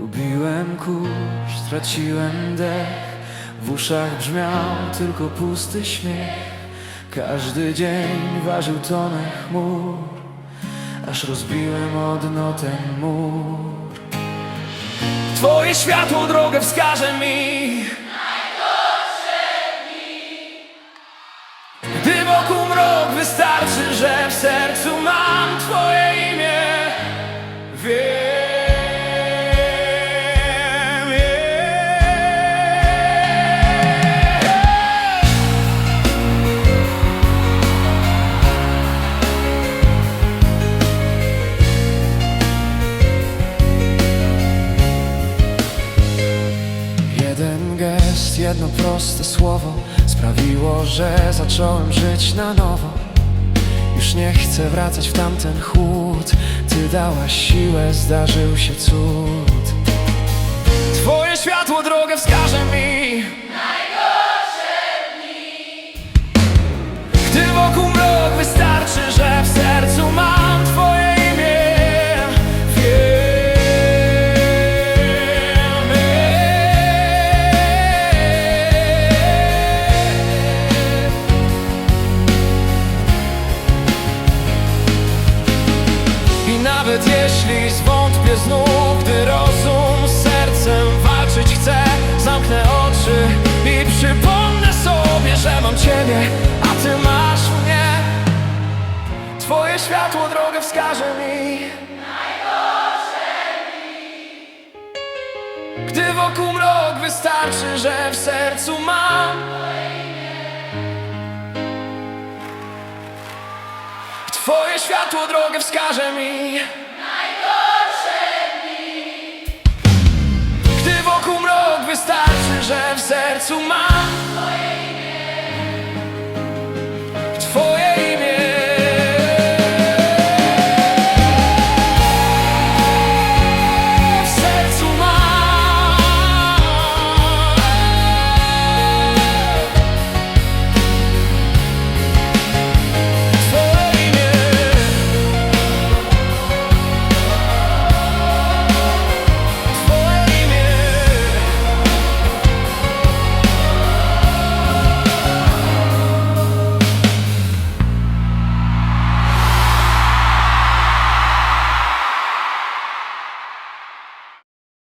Zgubiłem kurz, straciłem dech. W uszach brzmiał tylko pusty śmiech. Każdy dzień ważył tonę chmur Aż rozbiłem od dno ten mur. Twoje światło drogę wskaże mi jedno proste słowo Sprawiło, że zacząłem żyć na nowo. Już nie chcę wracać w tamten chłód. Ty dałaś siłę, zdarzył się cud nawet jeśli zwątpię znów Gdy rozum z sercem walczyć chce Zamknę oczy i przypomnę sobie Że mam Ciebie, a Ty masz mnie. Twoje światło drogę wskaże mi. Gdy wokół mrok wystarczy, że w sercu mam Twoje światło drogę wskaże mi gdy wokół mrok wystarczy, że w sercu mam Twoje imię.